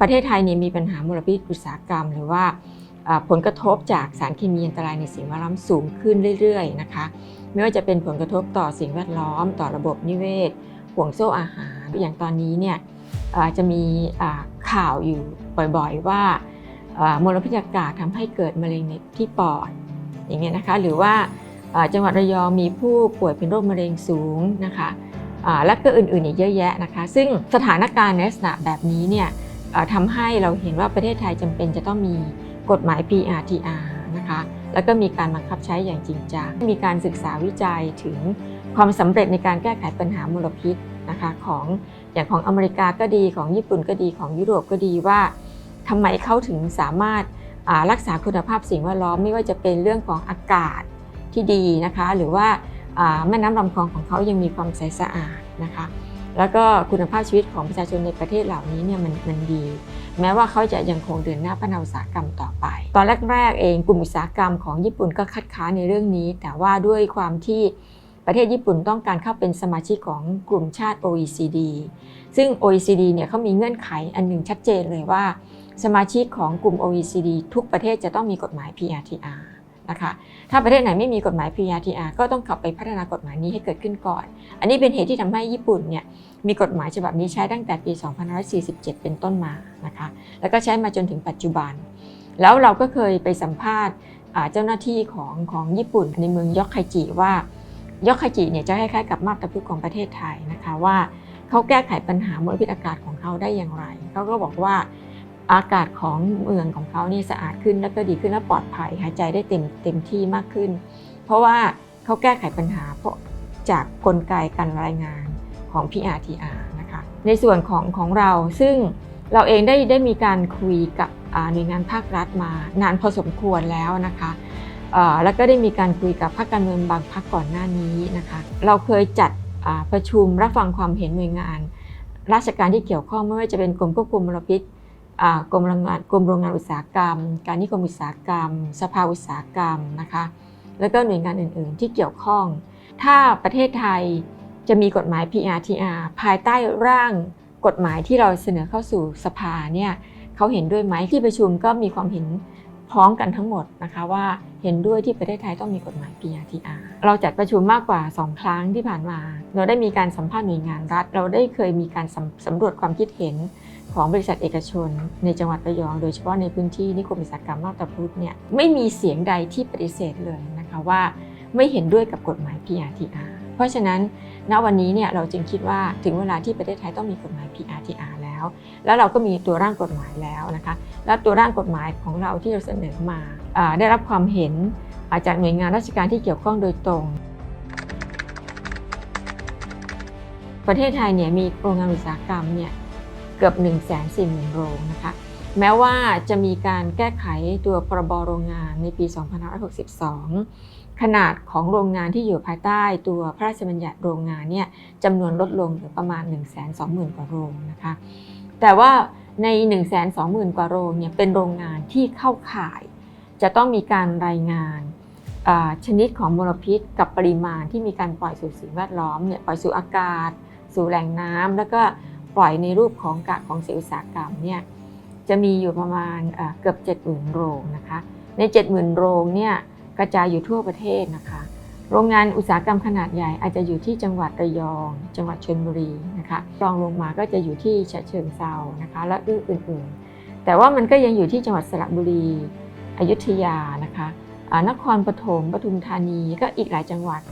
ประเทศไทยเนี่ยมีปัญหามลพิษอุตสาหกรรม หรือว่าผลกระทบจากสารเคมีอันตรายในสิ่งแวดล้อมสูงขึ้นเรื่อยๆนะคะ ไม่ว่าจะเป็นผลกระทบต่อสิ่งแวดล้อม ต่อระบบนิเวศห่วงโซ่อาหาร อย่างตอนนี้เนี่ยจะมีข่าวอยู่บ่อยๆว่ามลพิษอากาศทำให้เกิดมะเร็งในที่ปอดอย่างเงี้ยนะคะ หรือว่าจังหวัดระยองมีผู้ป่วยเป็นโรคมะเร็งสูงนะคะและก็อื่นๆอีกเยอะแยะนะคะ ซึ่งสถานการณ์ในลักษณะแบบนี้เนี่ย ทำให้เราเห็นว่าประเทศไทยจำเป็นจะต้องมีกฎหมาย PRTR นะคะแล้วก็มีการบังคับใช้อย่างจริงจังมีการศึกษาวิจัยถึงความสำเร็จในการแก้ไขปัญหามลพิษนะคะของอย่างของอเมริกาก็ดีของญี่ปุ่นก็ดีของยุโรปก็ดีว่าทำไมเขาถึงสามารถรักษาคุณภาพสิ่งแวดล้อมไม่ว่าจะเป็นเรื่องของอากาศที่ดีนะคะ หรือว่าอ่าแม่น้ำลำคลองของเขายังมีความใสสะอาดนะคะ แล้วก็คุณภาพชีวิตของประชาชนในประเทศเหล่านี้เนี่ยมันมันดี แม้ว่าเขาจะยังคงเดินหน้าพัฒนาอุตสาหกรรมต่อไป ตอนแรกๆเองกลุ่มอุตสาหกรรมของญี่ปุ่นก็คัดค้านในเรื่องนี้ แต่ว่าด้วยความที่ประเทศญี่ปุ่นต้องการเข้าเป็นสมาชิกของกลุ่มชาติ OECD ซึ่ง OECD เนี่ยเขามีเงื่อนไขอันหนึ่งชัดเจนเลยว่า สมาชิกของกลุ่ม OECD ทุกประเทศจะต้องมีกฎหมาย PRTR นะคะ ถ้าประเทศไหนไม่มีกฎหมาย PRTR ก็ต้องกลับไปพัฒนากฎหมายนี้ให้เกิดขึ้นก่อน อันนี้เป็นเหตุที่ทำให้ญี่ปุ่นเนี่ยมีกฎหมายฉบับนี้ใช้ตั้งแต่ปี 2547 เป็นต้นมานะคะ แล้วก็ใช้มาจนถึงปัจจุบัน แล้วเราก็เคยไปสัมภาษณ์เจ้าหน้าที่ของของญี่ปุ่นในเมืองยอกไคจิว่ายอกไคจิเนี่ยจะคล้ายๆกับมาบตาพุธของประเทศไทยนะคะว่าเขาแก้ไขปัญหามลพิษอากาศของเขาได้อย่างไร เขาก็บอกว่า อากาศของเมืองของเขานี่สะอาดขึ้นแล้วก็ดีขึ้นและปลอดภัยหายใจได้เต็มเต็มที่มากขึ้น เพราะว่าเขาแก้ไขปัญหาเพราะจากกลไกการรายงานของ PRTR นะคะในส่วนของของเราซึ่งเราเองได้ได้มีการคุยกับหน่วยงานภาครัฐมานานพอสมควรแล้วนะคะแล้วก็ได้มีการคุยกับพรรคการเมืองบางพรรคก่อนหน้านี้นะคะเราเคยจัดประชุมรับฟังความเห็นหน่วยงาน ราชการที่เกี่ยวข้องไม่ว่าจะเป็นกรมควบคุมมลพิษ กรมโรงงานกรมโรงงานอุตสาหกรรม การนิคมอุตสาหกรรม สภาอุตสาหกรรมนะคะแล้วก็หน่วยงานอื่น ๆ ที่เกี่ยวข้อง ถ้าประเทศไทยจะมีกฎหมาย PRTR ภายใต้ร่างกฎหมายที่เราเสนอเข้าสู่สภาเนี่ยเขาเห็นด้วยไหมที่ประชุมก็มีความเห็นพร้อมกันทั้งหมดนะคะว่าเห็นด้วยที่ประเทศไทยต้องมีกฎหมาย PRTR เราจัดประชุมมากกว่า 2 ครั้งที่ผ่านมา เราได้มีการสัมภาษณ์หน่วยงานรัฐ เราได้เคยมีการสำสำรวจความคิดเห็น ของบริษัทเอกชน ในจังหวัดระยอง โดยเฉพาะในพื้นที่นิคมอุตสาหกรรมมาบตาพุธเนี่ยไม่มีเสียงใดที่ปฏิเสธเลยนะคะว่าไม่เห็นด้วยกับกฎหมาย PRTR เพราะฉะนั้นณวันนี้เนี่ยเราจึงคิดว่าถึงเวลาที่ประเทศไทยต้องมีกฎหมาย PRTR แล้ว แล้วเราก็มีตัวร่างกฎหมายแล้วนะคะแล้วตัวร่างกฎหมายของเราที่เราเสนอมาอได้รับความเห็นอาจากหน่วยงานราชการที่เกี่ยวข้องโดยตรงประเทศไทยเนี่ยมีโรงงานอุตสาหกรรมเนี่ย เกือบ 1 4 0 0 0 0 โรงนะคะ แม้ว่าจะมีการแก้ไขตัวพรบโรงงานในปี 2562 ขนาดของโรงงานที่อยู่ภายใต้ตัวพระราชบัญญัติโรงงานเนี่ยจำนวนลดลงเหลือประมาณ 120,000 กว่าโรงนะคะ แต่ว่าใน 120,000 กว่าโรงเนี่ยเป็นโรงงานที่เข้าข่าย จะต้องมีการรายงานชนิดของมลพิษกับปริมาณที่มีการปล่อยสู่สิ่งแวดล้อมเนี่ยปล่อยสู่อากาศ สู่แหล่งน้ำแล้วก็ ปล่อยในรูปของกากของเสียอุตสาหกรรมเนี่ยจะมีอยู่ประมาณเกือบ 70,000 โรงนะคะ ใน 70,000 โรงเนี่ยกระจายอยู่ทั่วประเทศนะคะ โรงงานอุตสาหกรรมขนาดใหญ่อาจจะอยู่ที่จังหวัดระยอง จังหวัดชลบุรีนะคะรองลงมาก็จะอยู่ที่ฉะเชิงเซานะคะ และอื่นๆ แต่ว่ามันก็ยังอยู่ที่จังหวัดสระบุรี อยุธยานะคะนครปฐมปทุมธานีก็อีกหลายจังหวัด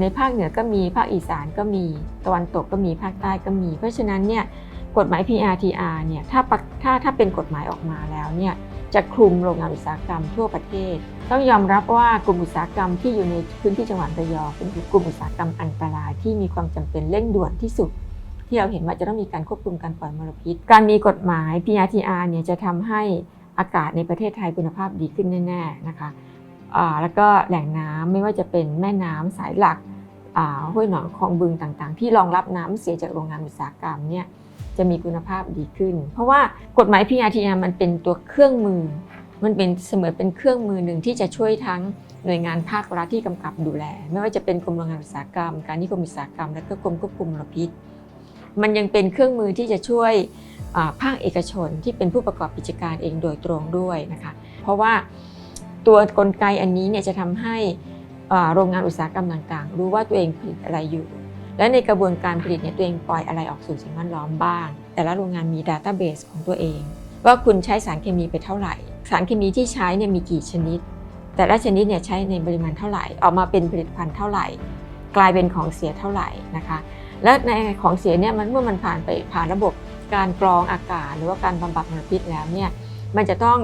ในภาคเหนือก็มีภาคอีสานก็มีตะวันตกก็มีภาคใต้ก็มี เพราะฉะนั้นเนี่ยกฎหมาย PRTR เนี่ยถ้าปะถ้าถ้าเป็นกฎหมายออกมาแล้วเนี่ยจะคลุมโรงงานอุตสาหกรรมทั่วประเทศ ต้องยอมรับว่ากลุ่มอุตสาหกรรมที่อยู่ในพื้นที่จังหวัดระยองเป็นกลุ่มอุตสาหกรรมอันตรายที่มีความจำเป็นเร่งด่วนที่สุด ที่เราเห็นว่าจะต้องมีการควบคุมการปล่อยมลพิษ การมีกฎหมาย PRTR เนี่ยจะทำให้อากาศในประเทศไทยคุณภาพดีขึ้นแน่ๆนะคะ แล้วก็แหล่งน้ำไม่ว่าจะเป็นแม่น้ำสายหลักห้วยหนองคลองบึงต่างๆ ที่รองรับน้ำเสียจากโรงงานอุตสาหกรรมเนี่ยจะมีคุณภาพดีขึ้น เพราะว่ากฎหมาย PRTR มันเป็นตัวเครื่องมือ มันเป็นเสมือนเป็นเครื่องมือหนึ่งที่จะช่วยทั้งหน่วยงานภาครัฐที่กำกับดูแล ไม่ว่าจะเป็นกรมโรงงานอุตสาหกรรม การนิคมอุตสาหกรรม และก็กรมควบคุมมลพิษ มันยังเป็นเครื่องมือที่จะช่วยภาคเอกชนที่เป็นผู้ประกอบกิจการเองโดยตรงด้วยนะคะ เพราะว่า ตัวกลไกอันนี้เนี่ยจะทำให้โรงงานอุตสาหกรรมต่างๆ รู้ว่าตัวเองผลิตอะไรอยู่ และในกระบวนการผลิตเนี่ยตัวเองปล่อยอะไรออกสู่สิ่งแวดล้อมบ้าง แต่ละโรงงานมีดัตต้าเบสของตัวเอง ว่าคุณใช้สารเคมีไปเท่าไหร่ สารเคมีที่ใช้เนี่ยมีกี่ชนิด แต่ละชนิดเนี่ยใช้ในปริมาณเท่าไหร่ ออกมาเป็นผลิตภัณฑ์เท่าไหร่ กลายเป็นของเสียเท่าไหร่นะคะ และในของเสียเนี่ยมันเมื่อมันผ่านไปผ่านระบบการกรองอากาศ หรือว่าการบำบัดมลพิษแล้วเนี่ยมันจะต้อง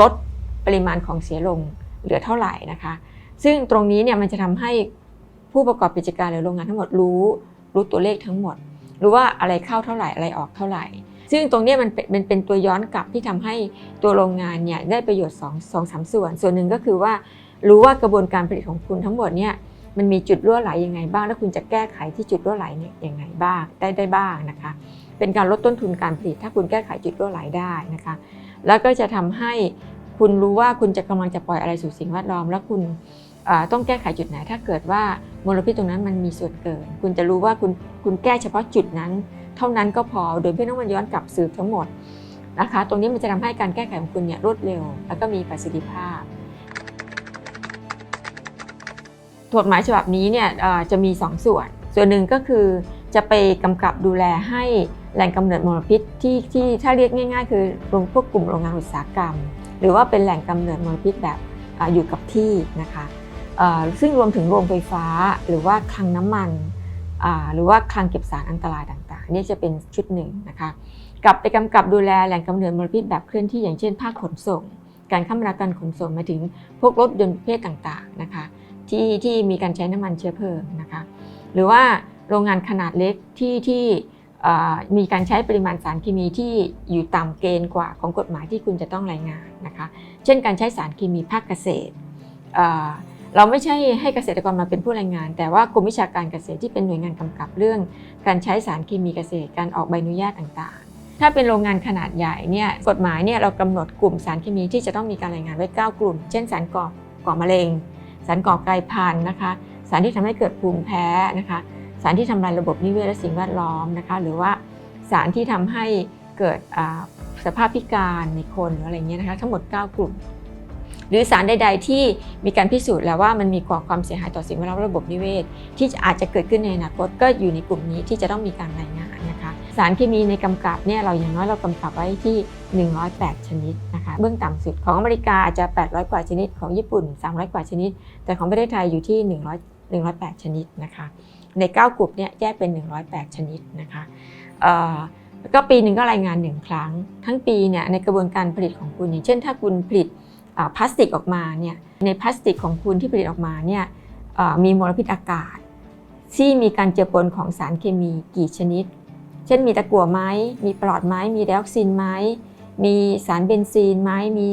ลด ปริมาณของเสียลงเหลือเท่าไหร่นะคะ ซึ่งตรงนี้เนี่ยมันจะทำให้ผู้ประกอบกิจการหรือโรงงานทั้งหมดรู้รู้ตัวเลขทั้งหมด รู้ว่าอะไรเข้าเท่าไหร่อะไรออกเท่าไหร่ ซึ่งตรงนี้มันเป็นมันเป็นตัวย้อนกลับที่ทำให้ตัวโรงงานเนี่ยได้ประโยชน์2องสองสามส่วน ส่วนหนึ่งก็คือว่ารู้ว่ากระบวนการผลิตของคุณทั้งหมดเนี่ยมันมีจุดรั่วไหลยังไงบ้าง แล้วคุณจะแก้ไขที่จุดรั่วไหลเนี่ยยังไงบ้างได้ได้บ้างนะคะ เป็นการลดต้นทุนการผลิต ถ้าคุณแก้ไขจุดรั่วไหลได้นะคะ แล้วก็จะทำให้ คุณรู้ว่าคุณจะกำลังจะปล่อยอะไรสู่สิ่งแวดล้อม แล้วคุณต้องแก้ไขจุดไหน ถ้าเกิดว่ามลพิษตรงนั้นมันมีส่วนเกิน คุณจะรู้ว่าคุณคุณแก้เฉพาะจุดนั้น เท่านั้นก็พอโดยไม่ต้องมาย้อนกลับสืบทั้งหมดนะคะ ตรงนี้มันจะทำให้การแก้ไขของคุณเนี่ยรวดเร็ว แล้วก็มีประสิทธิภาพกฎหมายฉบับนี้เนี่ยจะมี 2 ส่วน ส่วนหนึ่งก็คือจะไปกำกับดูแลให้แหล่งกำเนิดมลพิษที่ที่ถ้าเรียกง่าย ๆ คือโรงพวกกลุ่มโรงงานอุตสาหกรรม หรือว่าเป็นแหล่งกำเนิดมลพิษแบบอยู่กับที่นะคะซึ่งรวมถึงโรงไฟฟ้าหรือว่าคลังน้ำมันหรือว่าคลังเก็บสารอันตรายต่างๆ นี่จะเป็นชุดหนึ่งนะคะกลับไปกำกับดูแลแหล่งกำเนิดมลพิษแบบเคลื่อนที่อย่างเช่นภาคขนส่ง การคมนาการขนส่งมาถึงพวกรถยนต์ประเภทต่างๆนะคะที่ที่มีการใช้น้ำมันเชื้อเพลิงนะคะหรือว่าโรงงานขนาดเล็กที่ที่ มีการใช้ปริมาณสารเคมีที่อยู่ต่ำเกณฑ์กว่าของกฎหมายที่คุณจะต้องรายงานนะคะ เช่นการใช้สารเคมีภาคเกษตร เราไม่ใช่ให้เกษตรกรมาเป็นผู้รายงาน แต่ว่ากรมวิชาการเกษตรที่เป็นหน่วยงานกำกับเรื่อง การใช้สารเคมีเกษตร การออกใบอนุญาตต่างๆ ถ้าเป็นโรงงานขนาดใหญ่เนี่ยกฎหมายเนี่ยเรากำหนดกลุ่มสารเคมีที่จะต้องมีการรายงานไว้ 9 กลุ่ม เช่นสารก่อก่อมะเร็ง สารก่อไกลพันธุ์นะคะ สารที่ทำให้เกิดภูมิแพ้นะคะ สารที่ทำลายระบบนิเวศและสิ่งแวดล้อมนะคะหรือว่าสารที่ทำให้เกิดสภาพพิการในคนหรืออะไรเงี้ยนะคะทั้งหมด 9 กลุ่ม หรือสารใด ๆ ที่มีการพิสูจน์แล้วว่ามันมีก่อความเสียหายต่อสิ่งแวดล้อมระบบนิเวศ ที่อาจจะเกิดขึ้นในอนาคตก็อยู่ในกลุ่มนี้ที่จะต้องมีการรายงานนะคะสารเคมีในกำกับเนี่ยเราอย่างน้อยเรากำกับไว้ที่ 108 ชนิดนะคะเบื้องต่ำสุดของอเมริกาอาจจะ 800 กว่าชนิดของญี่ปุ่น 300 กว่าชนิด แต่ของประเทศไทยอยู่ที่ 100 108 ชนิดนะคะ ใน 9 กลุ่มเนี่ยแยกเป็น 108 ชนิดนะคะแล้วก็ปีหนึ่งก็รายงาน 1 ครั้ง ทั้งปีเนี่ยในกระบวนการผลิตของคุณอย่างเช่น ถ้าคุณผลิตพลาสติกออกมาเนี่ยในพลาสติกของคุณที่ผลิตออกมาเนี่ยมีมลพิษอากาศ ที่มีการเจือปนของสารเคมีกี่ชนิด เช่นมีตะกั่วไหมมีปลอดไหมมีไดออกซินไหมมีสารเบนซีนไหมมี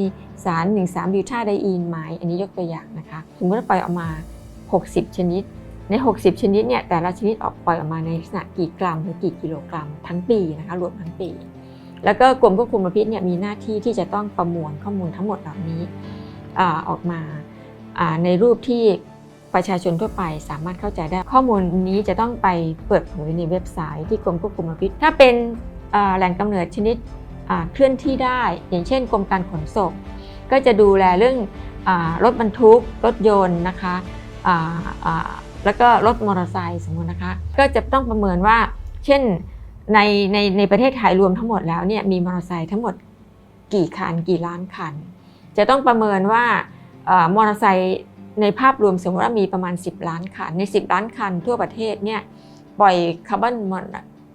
สาร 1,3บิวทาไดอีนไหมอันนี้ยกตัวอย่างนะคะสมมติปล่อยออกมา 60 ชนิด ใน 60 ชนิดเนี่ยแต่ละชนิดออกปล่อยออกมาในลักษณะกี่กรัมหรือกี่กิโลกรัม ทั้งปีนะคะรวมทั้งปี แล้วก็กรมควบคุมมลพิษเนี่ยมีหน้าที่ที่จะต้องประมวลข้อมูลทั้งหมดเหล่านี้อออกมาในรูปที่ประชาชนทั่วไปสามารถเข้าใจได้ ข้อมูลนี้จะต้องไปเปิดเผยในเว็บไซต์ที่กรมควบคุมมลพิษ ถ้าเป็นแหล่งกำเนิดชนิดเคลื่อนที่ได้ อย่างเช่นกรมการขนส่งก็จะดูแลเรื่องอรถบรรทุก รถยนต์นะคะ แล้วก็รถมอเตอร์ไซค์สมมตินะคะ ก็จะต้องประเมินว่า เช่นในในในประเทศไทยรวมทั้งหมดแล้วเนี่ยมีมอเตอร์ไซค์ทั้งหมดกี่คันกี่ล้านคัน จะต้องประเมินว่ามอเตอร์ไซค์ในภาพรวมสมมติว่ามีประมาณ 10 ล้านคัน ใน 10 ล้านคันทั่วประเทศเนี่ยปล่อยคาร์บอน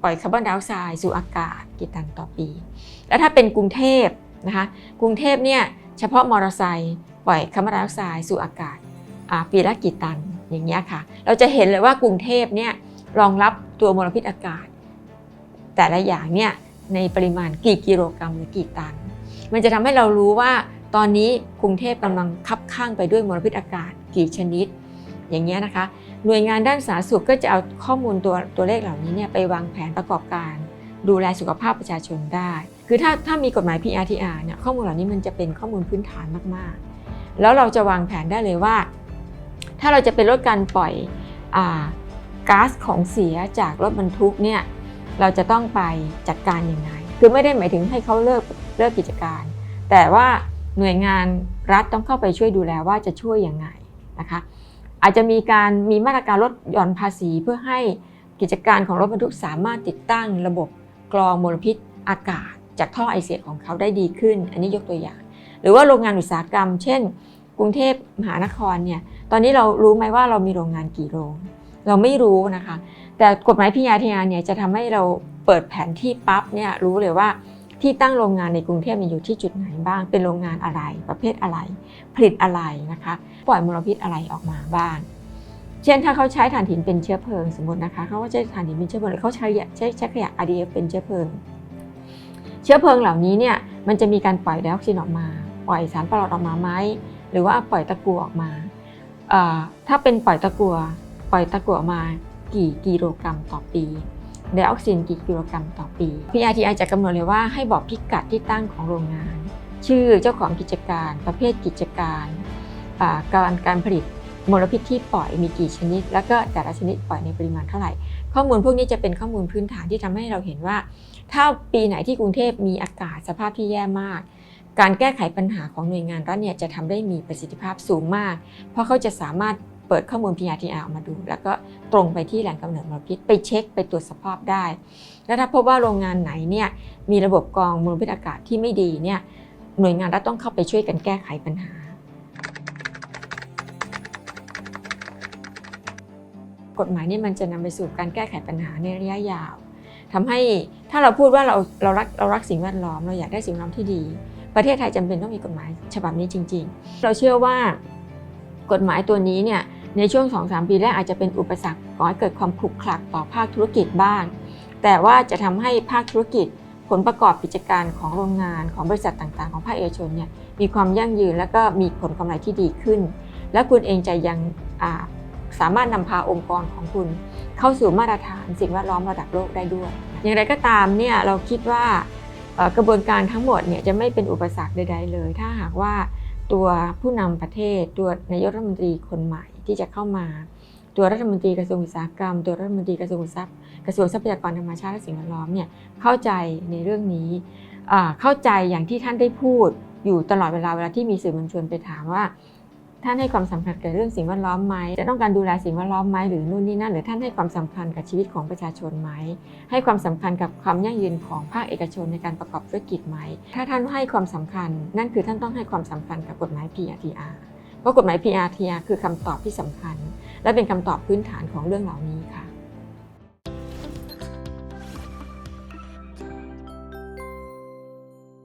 ปล่อยคาร์บอนไดออกไซด์สู่อากาศกี่ตันต่อปี แล้วถ้าเป็นกรุงเทพนะคะกรุงเทพเนี่ยเฉพาะมอเตอร์ไซค์ปล่อยคาร์บอนไดออกไซด์สู่อากาศปีละกี่ตัน อย่างเงี้ยค่ะ เราจะเห็นเลยว่ากรุงเทพเนี่ยรองรับตัวมลพิษอากาศ แต่ละอย่างเนี่ยในปริมาณกี่กิโลกรัมหรือกี่ตัน มันจะทำให้เรารู้ว่าตอนนี้กรุงเทพกำลังคับข้างไปด้วยมลพิษอากาศกี่ชนิด อย่างเงี้ยนะคะ หน่วยงานด้านสาธารณสุขก็จะเอาข้อมูลตัวตัวเลขเหล่านี้เนี่ยไปวางแผนประกอบการ ดูแลสุขภาพประชาชนได้ คือถ้าถ้ามีกฎหมาย PRTR เนี่ยข้อมูลเหล่านี้มันจะเป็นข้อมูลพื้นฐานมากๆ แล้วเราจะวางแผนได้เลยว่า ถ้าเราจะเป็นลดการปล่อยอก๊าซของเสียจากรถบรรทุกเนี่ยเราจะต้องไปจัดการยังไง คือไม่ได้หมายถึงให้เขาเลิกเลิกกิจการ แต่ว่าหน่วยงานรัฐต้องเข้าไปช่วยดูแลว่าจะช่วยยังไงนะคะอาจจะมีการมีมาตรการลดหย่อนภาษีเพื่อให้กิจการของรถบรรทุกสามารถติดตั้งระบบกรองมลพิษอากาศ จากท่อไอเสียของเขาได้ดีขึ้น อันนี้ยกตัวอย่าง หรือว่าโรงงานอุตสาหกรรม เช่น กรุงเทพมหานครเนี่ย ตอนนี้เรารู้ไหมว่าเรามีโรงงานกี่โรง เราไม่รู้นะคะ แต่กฎหมายพิยาทยาเนี่ยจะทำให้เราเปิดแผนที่ปั๊บเนี่ยรู้เลยว่าที่ตั้งโรงงานในกรุงเทพมีอยู่ที่จุดไหนบ้าง เป็นโรงงานอะไร ประเภทอะไร ผลิตอะไรนะคะ ปล่อยมลพิษอะไรออกมาบ้าง เช่นถ้าเขาใช้ถ่านหินเป็นเชื้อเพลิงสมมตินะคะ เขาก็ใช้ถ่านหินเป็นเชื้อเพลิงหรือเขาใช้ใช้ใช้ขยะ RDF เป็นเชื้อเพลิง เชื้อเพลิงเหล่านี้เนี่ยมันจะมีการปล่อยไดออกซินออกมา ปล่อยสารปลอดออกมาไหมหรือว่าปล่อยตะกั่วออกมา ถ้าเป็นปล่อยตะกั่วปล่อยตะกั่วมากี่กิโลกรัมต่อปีไดออกซินกี่กิโลกรัมต่อปี PRTI จะกำหนดเลยว่าให้บอกพิกัดที่ตั้งของโรงงาน ชื่อเจ้าของกิจการประเภทกิจการการการผลิตมลพิษที่ปล่อยมีกี่ชนิด แล้วก็แต่ละชนิดปล่อยในปริมาณเท่าไหร่ ข้อมูลพวกนี้จะเป็นข้อมูลพื้นฐานที่ทำให้เราเห็นว่า ถ้าปีไหนที่กรุงเทพมีอากาศสภาพที่แย่มาก การแก้ไขปัญหาของหน่วยงานรัฐเนี่ยจะทำได้มีประสิทธิภาพสูงมาก เพราะเขาจะสามารถเปิดข้อมูล PRTR ออกมาดู แล้วก็ตรงไปที่แหล่งกำเนิดมลพิษ ไปเช็คไปตรวจสภาพได้ แล้วถ้าพบว่าโรงงานไหนเนี่ยมีระบบกรองมลพิษอากาศที่ไม่ดีเนี่ยหน่วยงานรัฐต้องเข้าไปช่วยกันแก้ไขปัญหา กฎหมายนี่มันจะนำไปสู่การแก้ไขปัญหาในระยะยาวทำให้ถ้าเราพูดว่าเราเรารักเรารักสิ่งแวดล้อม เราอยากได้สิ่งแวดล้อมที่ดี ประเทศไทยจำเป็นต้องมีกฎหมายฉบับนี้จริง ๆ เราเชื่อว่ากฎหมายตัวนี้เนี่ยในช่วง 2-3 ปีแรกอาจจะเป็นอุปสรรคก่อให้เกิดความขลุกขลักต่อภาคธุรกิจบ้าง แต่ว่าจะทำให้ภาคธุรกิจผลประกอบกิจการของโรงงานของบริษัทต่างๆ ของภาคเอกชนเนี่ยมีความยั่งยืนและก็มีผลกำไรที่ดีขึ้น และคุณเองจะยังสามารถนำพาองค์กรของคุณเข้าสู่มาตรฐานสิ่งแวดล้อมระดับโลกได้ด้วย อย่างไรก็ตามเนี่ยเราคิดว่า กระบวนการทั้งหมดเนี่ยจะไม่เป็นอุปสรรคใด ๆ เลย ถ้าหากว่าตัวผู้นำประเทศ ตัวนายกรัฐมนตรีคนใหม่ที่จะเข้ามา ตัวรัฐมนตรีกระทรวงอุตสาหกรรม ตัวรัฐมนตรีกระทรวงทรัพย์กระทรวงทรัพยากรธรรมชาติและสิ่งแวดล้อมเนี่ยเข้าใจในเรื่องนี้เข้าใจอย่างที่ท่านได้พูดอยู่ตลอดเวลาเวลาที่มีสื่อมวลชนไปถามว่า ท่านให้ความสำคัญกับเรื่องสิ่งแวดล้อมไหม จะต้องการดูแลสิ่งแวดล้อมไหมหรือนู่นนี่นั่นหรือท่านให้ความสำคัญกับชีวิตของประชาชนไหม ให้ความสำคัญกับความยั่งยืนของภาคเอกชนในการประกอบธุรกิจไหม ถ้าท่านให้ความสำคัญ นั่นคือท่านต้องให้ความสำคัญกับกฎหมาย PRTR เพราะกฎหมาย PRTR คือคำตอบที่สำคัญ และเป็นคำตอบพื้นฐานของเรื่องเหล่านี้ค่ะ